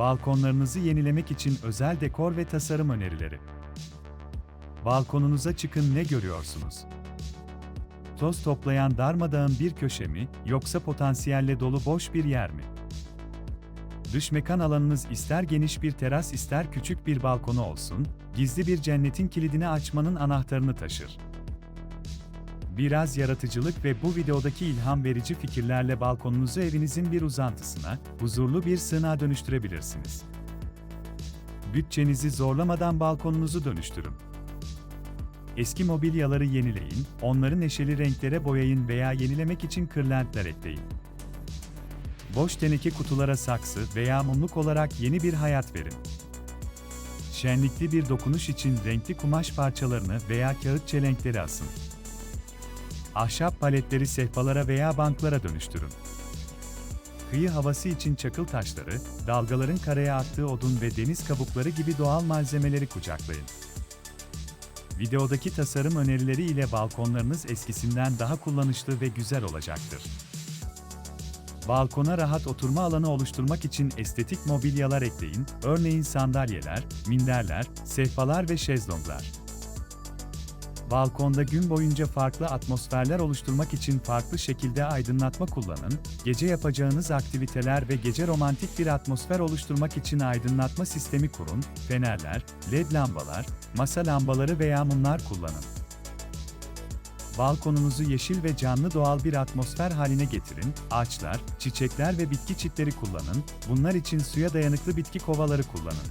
Balkonlarınızı yenilemek için özel dekor ve tasarım önerileri. Balkonunuza çıkın ne görüyorsunuz? Toz toplayan darmadağın bir köşe mi, yoksa potansiyelle dolu boş bir yer mi? Dış mekan alanınız ister geniş bir teras ister küçük bir balkonu olsun, gizli bir cennetin kilidini açmanın anahtarını taşır. Biraz yaratıcılık ve bu videodaki ilham verici fikirlerle balkonunuzu evinizin bir uzantısına, huzurlu bir sığınağa dönüştürebilirsiniz. Bütçenizi zorlamadan balkonunuzu dönüştürün. Eski mobilyaları yenileyin, onları neşeli renklere boyayın veya yenilemek için kırlentler ekleyin. Boş teneke kutulara saksı veya mumluk olarak yeni bir hayat verin. Şenlikli bir dokunuş için renkli kumaş parçalarını veya kağıt çelenkleri asın. Ahşap paletleri sehpalara veya banklara dönüştürün. Kıyı havası için çakıl taşları, dalgaların karaya attığı odun ve deniz kabukları gibi doğal malzemeleri kucaklayın. Videodaki tasarım önerileri ile balkonlarınız eskisinden daha kullanışlı ve güzel olacaktır. Balkona rahat oturma alanı oluşturmak için estetik mobilyalar ekleyin, örneğin sandalyeler, minderler, sehpalar ve şezlonglar. Balkonda gün boyunca farklı atmosferler oluşturmak için farklı şekilde aydınlatma kullanın, gece yapacağınız aktiviteler ve gece romantik bir atmosfer oluşturmak için aydınlatma sistemi kurun, fenerler, led lambalar, masa lambaları veya mumlar kullanın. Balkonunuzu yeşil ve canlı doğal bir atmosfer haline getirin, ağaçlar, çiçekler ve bitki çitleri kullanın, bunlar için suya dayanıklı bitki kovaları kullanın.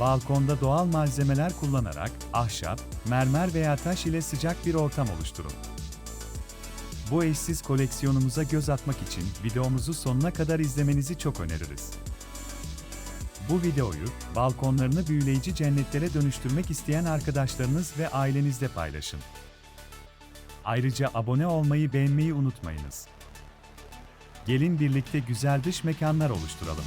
Balkonda doğal malzemeler kullanarak ahşap, mermer veya taş ile sıcak bir ortam oluşturun. Bu eşsiz koleksiyonumuza göz atmak için videomuzu sonuna kadar izlemenizi çok öneririz. Bu videoyu balkonlarını büyüleyici cennetlere dönüştürmek isteyen arkadaşlarınız ve ailenizle paylaşın. Ayrıca abone olmayı beğenmeyi unutmayınız. Gelin birlikte güzel dış mekanlar oluşturalım.